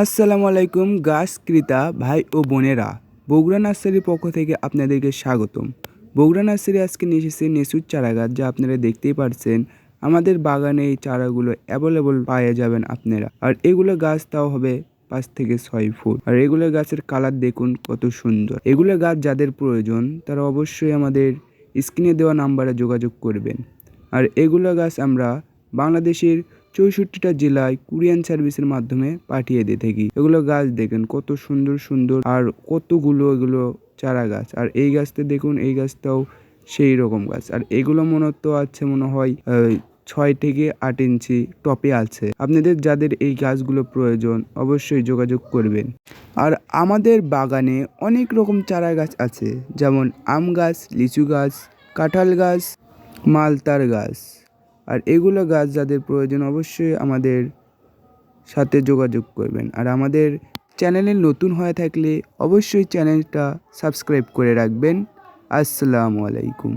আসসালামু আলাইকুম গাছ ক্রেতা ভাই ও বোনেরা। বগুড়া নার্সারির পক্ষ থেকে আপনাদেরকে স্বাগতম। বগুড়া নার্সারি আজকে নিয়ে এসেছে নেসুর চারা গাছ যা আপনারা দেখতেই পারছেন। আমাদের বাগানে এই চারাগুলো অ্যাভেলেবল পাওয়া যাবেন আপনারা। আর এগুলো গাছ তাও হবে পাঁচ থেকে ছয় ফুট। আর এগুলো গাছের কালার দেখুন কত সুন্দর। এগুলো গাছ যাদের প্রয়োজন, তারা অবশ্যই আমাদের স্ক্রিনে দেওয়া নাম্বারে যোগাযোগ করবেন। আর এগুলো গাছ আমরা বাংলাদেশের চৌষট্টিটা জেলায় কুরিয়ান সার্ভিসের মাধ্যমে পাঠিয়ে দিয়ে থাকি। এগুলো গাছ দেখেন, কত সুন্দর সুন্দর, আর কতগুলো এগুলো চারা গাছ। আর এই গাছটা দেখুন, এই গাছটাও সেই রকম গাছ। আর এগুলো মূলত আছে মনে হয় ছয় থেকে আট ইঞ্চি টপে আছে। আপনাদের যাদের এই গাছগুলো প্রয়োজন, অবশ্যই যোগাযোগ করবেন। আর আমাদের বাগানে অনেক রকম চারা গাছ আছে। যেমন আম গাছ, লিচু গাছ, কাঁঠাল গাছ, মালতার গাছ। আর এগুলো গাছ যাদের প্রয়োজন অবশ্যই আমাদের সাথে যোগাযোগ করবেন। আর আমাদের চ্যানেলে নতুন হয়ে থাকলে অবশ্যই চ্যানেলটা সাবস্ক্রাইব করে রাখবেন। আসসালামু আলাইকুম।